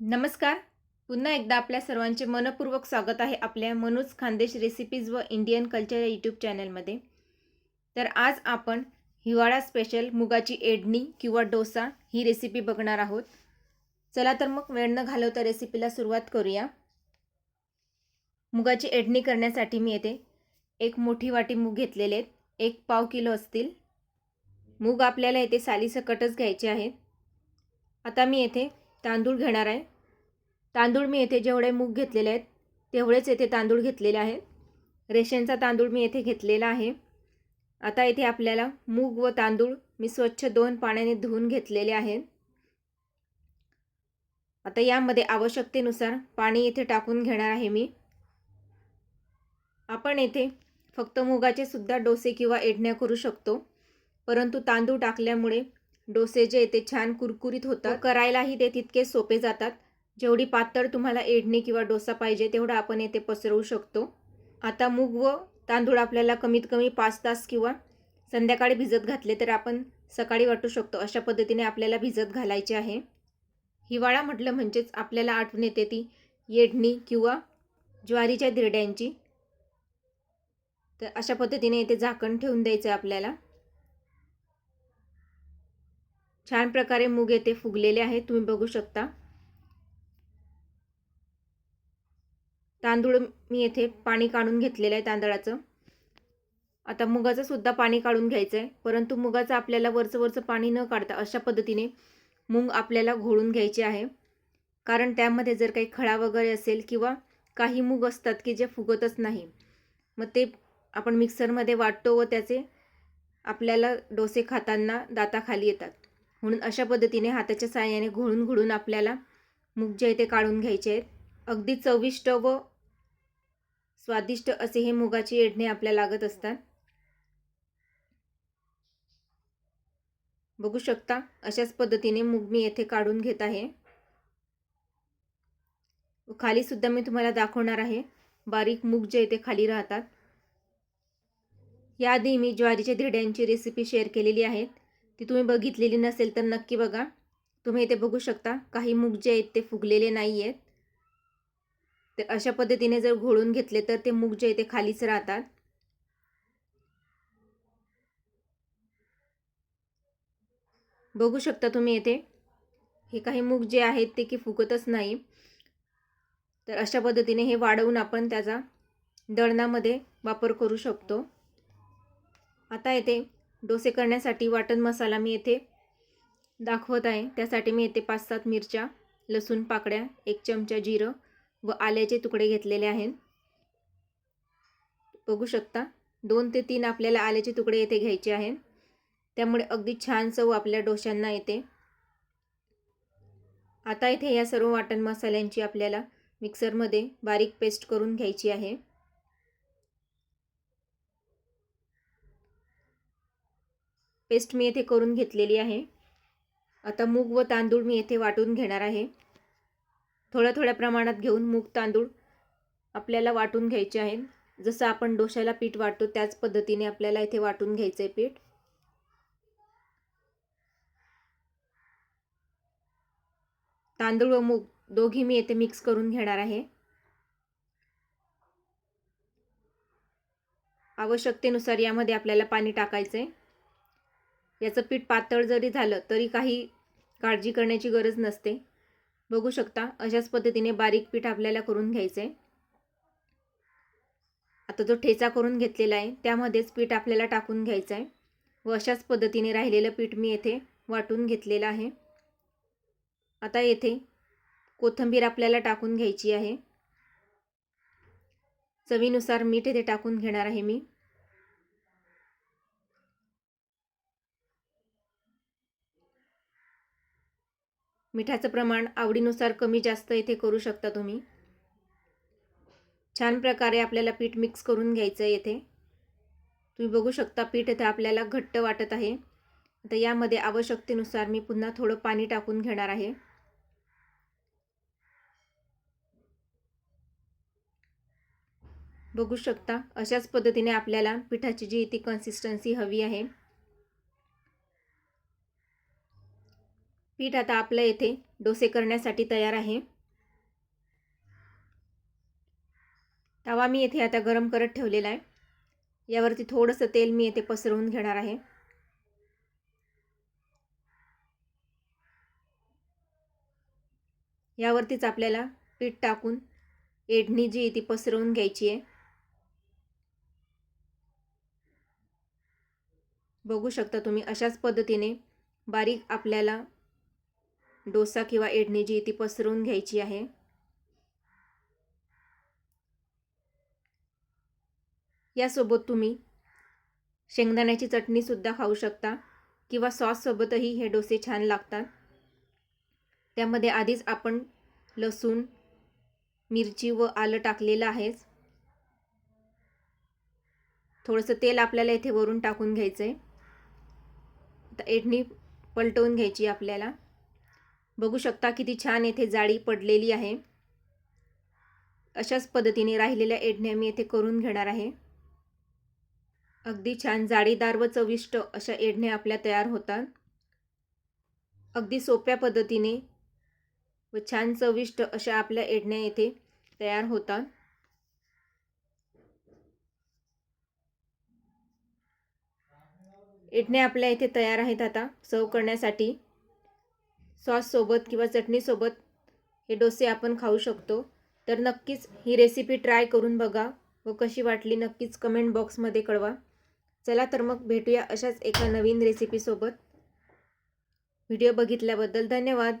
नमस्कार. पुन्हा एकदा आपल्या सर्वांचे मनपूर्वक स्वागत आहे आपल्या मनोज खानदेश रेसिपीज व इंडियन कल्चर या यूट्यूब चॅनलमध्ये तर आज आपण हिवाळा स्पेशल मुगाची एडणी किंवा डोसा ही रेसिपी बघणार आहोत. चला तर मग वेळ न घालवता रेसिपीला सुरुवात करूया. मुगाची एडणी करण्यासाठी मी येथे एक मोठी वाटी मूग घेतलेले आहेत. एक पाव किलो असतील. मूग आपल्याला येथे सालीसकटच घ्यायचे आहेत आता मी येथे तांदूळ घेणार आहे. तांदूळ मी येथे जेवढे मूग घेतलेले आहेत तेवढेच येथे तांदूळ घेतलेले आहेत. रेशनचा तांदूळ मी येथे घेतलेला आहे. आता येथे आपल्याला मूग व तांदूळ मी स्वच्छ दोन पाण्याने धुवून घेतलेले आहेत. आता यामध्ये आवश्यकतेनुसार पाणी येथे टाकून घेणार आहे मी. आपण येथे फक्त मुगाचे सुद्धा डोसे किंवा एडण्या करू शकतो परंतु तांदूळ टाकल्यामुळे डोसे जे ते छान कुरकुरीत होतात. करायलाही ते तितके सोपे जातात. जेवढी पातळ तुम्हाला एडणी किंवा डोसा पाहिजे तेवढा आपण येथे पसरवू शकतो. आता मूग व तांदूळ आपल्याला कमीत कमी पाच तास किंवा संध्याकाळी भिजत घातले तर आपण सकाळी वाटू शकतो. अशा पद्धतीने आपल्याला भिजत घालायचे आहे. हिवाळा म्हटलं म्हणजेच आपल्याला आठवण येते ती येडणी किंवा ज्वारीच्या धिरड्यांची तर अशा पद्धतीने इथे झाकण ठेवून द्यायचं आपल्याला. छान प्रकारे मूग येथे फुगलेले आहेत. तुम्ही बघू शकता. तांदूळ मी येथे पाणी काढून घेतलेलं आहे तांदळाचं. आता मुगाचं सुद्धा पाणी काढून घ्यायचं आहे परंतु मुगाचं आपल्याला वरचं वरचं पाणी न काढता अशा पद्धतीने मूग आपल्याला घोळून घ्यायचे आहे. कारण त्यामध्ये जर काही खळा वगैरे असेल किंवा काही मूग असतात की जे फुगतच नाही मग ते आपण मिक्सरमध्ये वाटतो व त्याचे आपल्याला डोसे खाताना दाताखाली येतात. म्हणून अशा पद्धतीने हाताच्या साहाय्याने घोळून घोळून आपल्याला मूग जे आहे ते काढून घ्यायचे आहेत. अगदी चविष्ट व स्वादिष्ट असे हे मुगाची येडणे आपल्या लागत असतात. बघू शकता अशाच पद्धतीने मूग मी येथे काढून घेत आहे. खाली सुद्धा मी तुम्हाला दाखवणार आहे. बारीक मूग जे येथे खाली राहतात. याआधी मी ज्वारीच्या धिरड्यांची रेसिपी शेअर केलेली आहेत. ती तुम्ही बघितलेली नसेल तर नक्की बघा. तुम्ही इथे बघू शकता काही मूग जे आहेत ते फुगलेले नाही आहेत तर अशा पद्धतीने जर घोळून घेतले तर ते मूग जे ते खालीच राहतात. बघू शकता तुम्ही येथे हे काही मूग जे आहेत ते की फुगतच नाही. तर अशा पद्धतीने हे वाढवून आपण त्याचा दळणामध्ये वापर करू शकतो. आता येथे डोसे करण्यासाठी वाटण मसाला मी येथे दाखवत आहे. त्यासाठी मी येथे पाच सात मिरच्या लसूण पाकड्या एक चमचा जिरं व आल्याचे तुकडे घेतलेले आहेत. बघू शकता दोन ते तीन आपल्याला आल्याचे तुकडे येथे घ्यायचे आहेत. त्यामुळे अगदी छान चव आपल्या डोश्यांना येते. आता इथे या सर्व वाटण मसाल्यांची आपल्याला मिक्सरमध्ये बारीक पेस्ट करून घ्यायची आहे. पेस्ट मी येथे करून घेतलेली आहे. आता मूग व तांदूळ मी येथे वाटून घेणार आहे. थोड्या थोड्या प्रमाणात घेऊन मूग तांदूळ आपल्याला वाटून घ्यायचे आहेत. जसं आपण डोशाला पीठ वाटतो त्याच पद्धतीने आपल्याला इथे वाटून घ्यायचं आहे पीठ. तांदूळ व मूग दोघी मी येथे मिक्स करून घेणार आहे. आवश्यकतेनुसार यामध्ये आपल्याला पाणी टाकायचं आहे याचं पीठ पातळ जरी झालं तरी काही काळजी करण्याची गरज नसते. बघू शकता अशाच पद्धतीने बारीक पीठ आपल्याला करून घ्यायचं आहे आता जो ठेचा करून घेतलेला आहे त्यामध्येच पीठ आपल्याला टाकून घ्यायचं आहे व अशाच पद्धतीने राहिलेलं पीठ मी येथे वाटून घेतलेलं आहे. आता येथे कोथिंबीर आपल्याला टाकून घ्यायची आहे. चवीनुसार मीठ येथे टाकून घेणार आहे मी. मिठाचं प्रमाण आवडीनुसार कमी जास्त इथे करू शकता तुम्ही. छान प्रकारे आपल्याला पीठ मिक्स करून घ्यायचं आहे येथे तुम्ही बघू शकता पीठ इथे आपल्याला घट्ट वाटत आहे. आता यामध्ये आवश्यकतेनुसार मी पुन्हा थोडं पाणी टाकून घेणार आहे. बघू शकता अशाच पद्धतीने आपल्याला पिठाची जी ती कन्सिस्टन्सी हवी आहे. पीठ आता आपल्या येथे डोसे करण्यासाठी तयार आहे. तवा मी येथे आता गरम करत ठेवलेला आहे. यावरती थोडंसं तेल मी येथे पसरवून घेणार आहे. यावरतीच आपल्याला पीठ टाकून एडणी जी आहे ती पसरवून घ्यायची आहे. बघू शकता तुम्ही अशाच पद्धतीने बारीक आपल्याला डोसा किंवा एडणी जी ती पसरवून घ्यायची आहे. यासोबत तुम्ही शेंगदाण्याची चटणीसुद्धा खाऊ शकता किंवा सॉससोबतही हे डोसे छान लागतात. त्यामध्ये आधीच आपण लसूण मिरची व आलं टाकलेलं आहेच थोडंसं तेल आपल्याला इथे वरून टाकून घ्यायचं आहे आता एडणी पलटवून घ्यायची आपल्याला. बघू शकता किती छान येथे जाळी पडलेली आहे. अशाच पद्धतीने राहिलेल्या एडण्या मी येथे करून घेणार आहे. अगदी छान जाळीदार व चविष्ट अशा एडण्या आपल्या तयार होतात. अगदी सोप्या पद्धतीने व छान चविष्ट अशा आपल्या एडण्या येथे तयार होतात. एडण्या आपल्या इथे तयार आहेत आता. सर्व करण्यासाठी सॉससोबत किंवा चटणीसोबत हे डोसे आपण खाऊ शकतो. तर नक्कीच ही रेसिपी ट्राय करून बघा व कशी वाटली नक्कीच कमेंट बॉक्समध्ये कळवा. चला तर मग भेटूया अशाच एका नवीन रेसिपीसोबत व्हिडिओ बघितल्याबद्दल धन्यवाद.